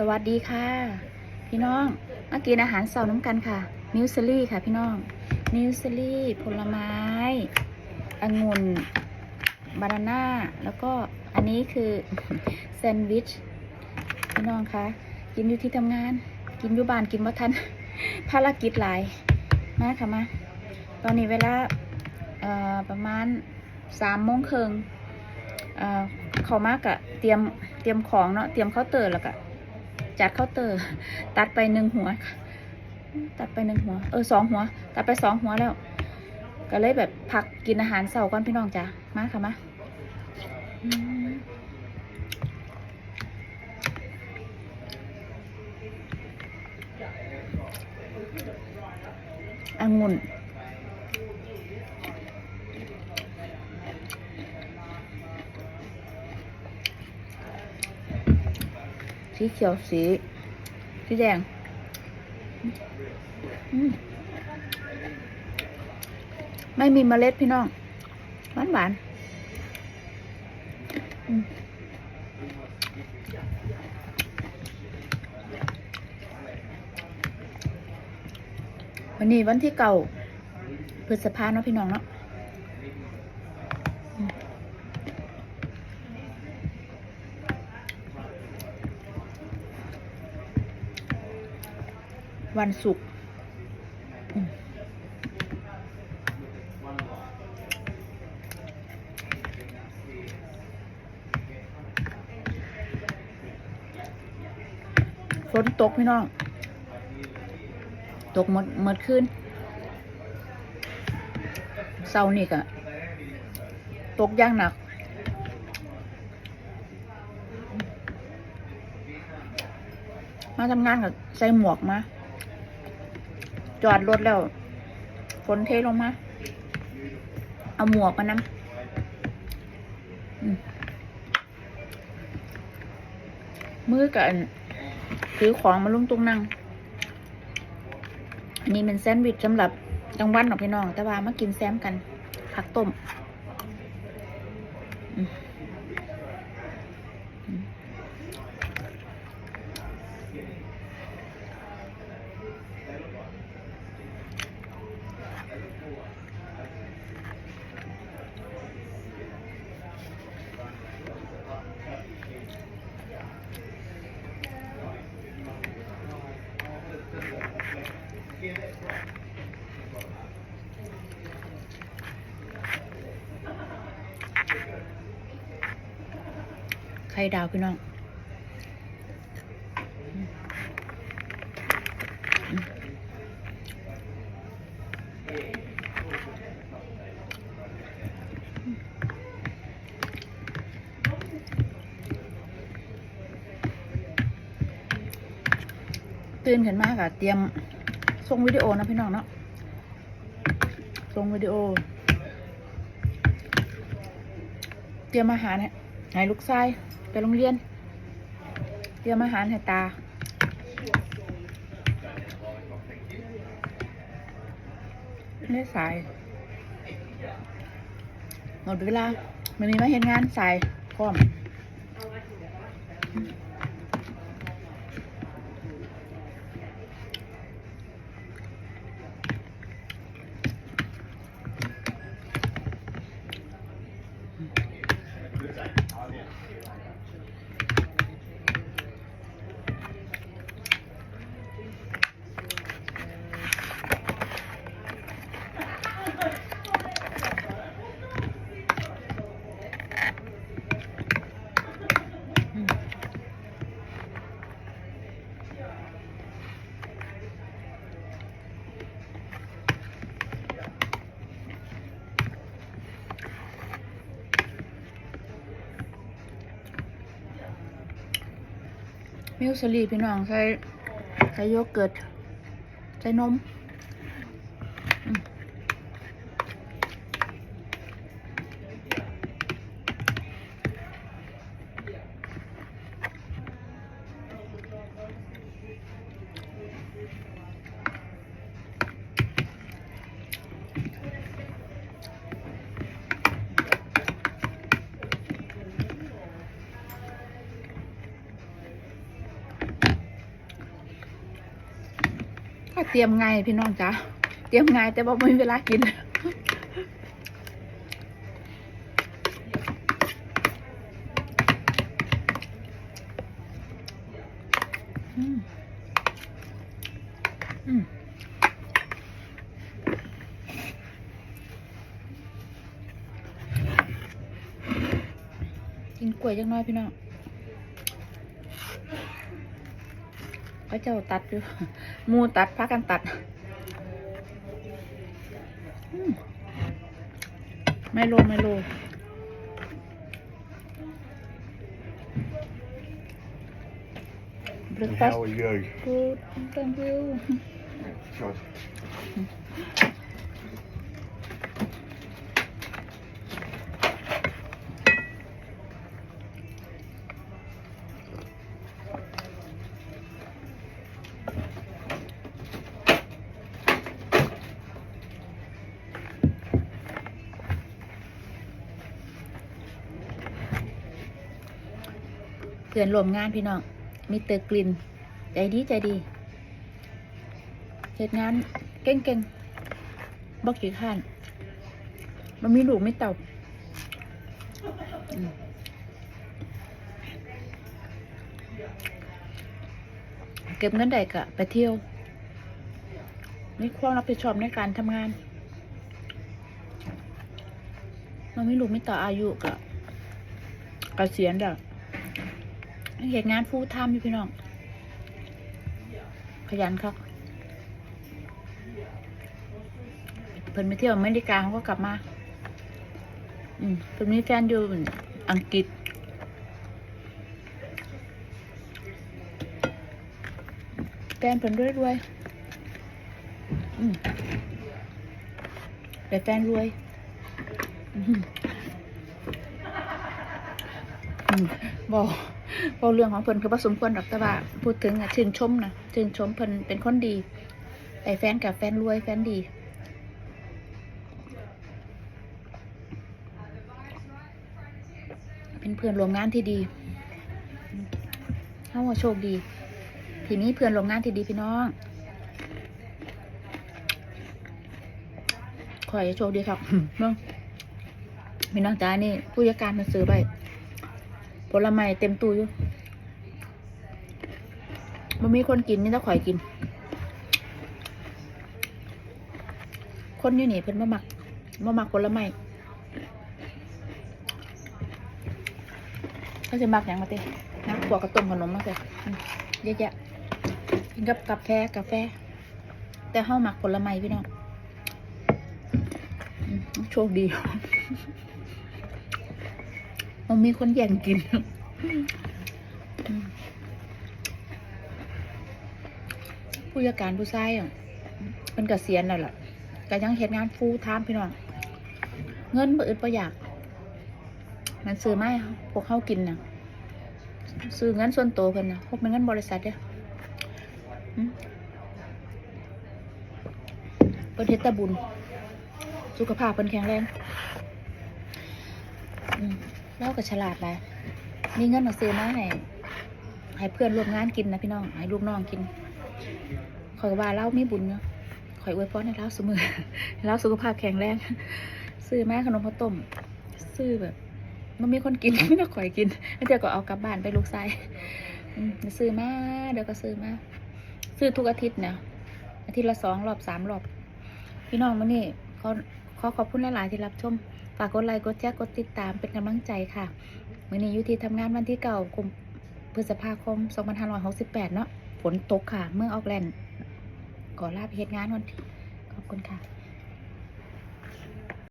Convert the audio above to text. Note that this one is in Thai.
สวัสดีค่ะ พี่น้องมากินอาหารเสาร์น้ำกันค่ะมิวซลี่ค่ะพี่น้องมิวซลี่ผลไม้องุ่นบานาน่าแล้วก็อันนี้คือแซนด์วิชพี่น้องคะกินอยู่ที่ทำงาน กินอยู่บ้านกินบ่ทันภารกิจหลายมาค่ะมาตอนนี้เวลาประมาณสามโมงครึ่งเขามากอะเตรียมเตรียมของเนาะเตรียมข้าวเตอร์แล้วก็ จัดข้าวเตอร์ ตัดไปหนึ่งหัว ตัดไปหนึ่งหัว เออสองหัว ตัดไปสองหัวแล้ว ก็เลยแบบพักกินอาหารเสาร์ก่อนพี่น้องจ้ะมาค่ะมาอืมองุ่น สีเขียวสี สีแดงมไม่มีเมล็ดพี่น้อง หวานหวานวันนี้วันที่เก่าพฤษภาเนาะพี่น้องเนาะ วันศุกร์ฝนตกพี่น้อง ตกหมดหมดขึ้นเสาร์นี่ก็ตกย่างหนักมาทำงานกับใส่หมวกมา จอดรถแล้วฝนเทลงมา เอาหมวกมานำอืมมือกันถือของมาลุงตุ้งนั่ง นี่เป็นแซนด์วิชสำหรับกลางวันหรอกพี่น้อง แต่ว่ามากินแซมกันผักต้ม ไข่ดาวพี่น้องตื่นขึ้นมากอะเตรียมส่งวิดีโอนะพี่น้องเนาะส่งวิดีโอ เต รียมอาหารให้ให้ลูกชายไปโรงเรียน เตรียมอาหารให้ตา ไม่สาย หมดเวลาไม่มีมาเห็นงานสายพร้อม มิลสลีพี่น้องใส่ใส่โยเกิร์ตใส่นม ก็เตรียมไงพี่น้องจ้าเตรียมไงแต่ว่าไม่มีเวลากินอืมอืมกินกล้วยจังน้อยพี่น้อง เขาเจ้าตัดอยู่หมูตัดพักกันตัดอืมไมโลไมโล And breakfast how are you? good thank you God. พื่อนร่วมงานพี่น้องมีเตอร์กลิน ใจดีใจดีเสร็จงานเก่งๆบอกกี่ข้านมันมีลูกไม่เต่าอืมเก็บเงินได้กะไปเที่ยวมีความรับผิดชอบในการทำงานมันไมีลูกไม่ต่ออายุกะกะเกษียณแล้ว เหตุงานฟูลไทม์อยู่พี่น้อง ขยันครับเพิ่นไปเที่ยวอเมริกาเขาก็กลับมา อืมเพิ่นมีแฟนอยู่อังกฤษ แฟนเพิ่นรวยรวยอืมแต่แฟนรวยอืมบอก พอเรื่องของเพิ่นคือผสมควรดอกแต่ว่าพูดถึงอะชื่นชมนะชื่นชมเพิ่นเป็นคนดีแต่แฟนกับแฟนรวยแฟนดีเป็นเพื่อนร่วมงานที่ดีเขาว่าโชคดี ทีนี้เพื่อนร่วมงานที่ดีพี่น้องขอให้โชคดีครับเนาะพี่น้องจ้านี่ผู้จัดการมาซื้อไป ผลไม้เต็มตู้อยู่มันมีคนกินนี่ต้องข่อยกิน คนอยู่นี่เพิ่นมาหมักมาหมักผลไม้เขาจะมักอย่างมาเต้นักพวกกระต้มขนมมาเต้เยอะแยะกินกับกาแฟกาแฟ แต่เฮาหมักผลไม้พี่น้องโชคดี มันมีคนแย่งกิน ผู้จัดการผู้ชายอะเป็นเกษียณแล้วล่ะก็ยังเห็นงานฟูลไทม์พี่น้อง เงินบ่อึดประหยัดมันซื้อไม่พวกเขากินนะซื้อเงินส่วนตัวเพิ่นนะพวกเป็นเงินบริษัทเด้ออืมเพิ่นเฮ็ดแตะบุญ สุขภาพเพิ่นแข็งแรงอืม เราก็ฉลาดหลยมีเงินมาซื้อมาให้ให้เพื่อนร่วมงานกินนะพี่น้อง ให้ลูกน้องกินข่อยก็ว่าเรามีบุญเนาะข่อยอวยพรให้เราเสมอให้าสุขภาพแข็งแรงซื้อแมาขนมข้าวต้ม ซื้อแบบมันมีคนกินไม่ต้องข่อยกินแล้วเดี๋ยวก็เอากลับบ้านไปลูกชายซื้อมาเดี๋ยวก็ซื้อมาซื้อทุกอาทิตย์นะอาทิตย์ละสองรอบสามรอบ พี่น้องวันนี้ขอขอขอบคุณหลาย ๆ ที่รับชม ฝากกดไลค์กดแชร์กดติดตามเป็นกำลังใจค่ะมื่อนี้ยูทีทำงานวันที่เก่ากุมพฤษภาคม 2568 เนาะฝนตกค่ะ เมืองออกแลนด์ก่อลาไปเหตุงานวันที่ขอบคุณค่ะ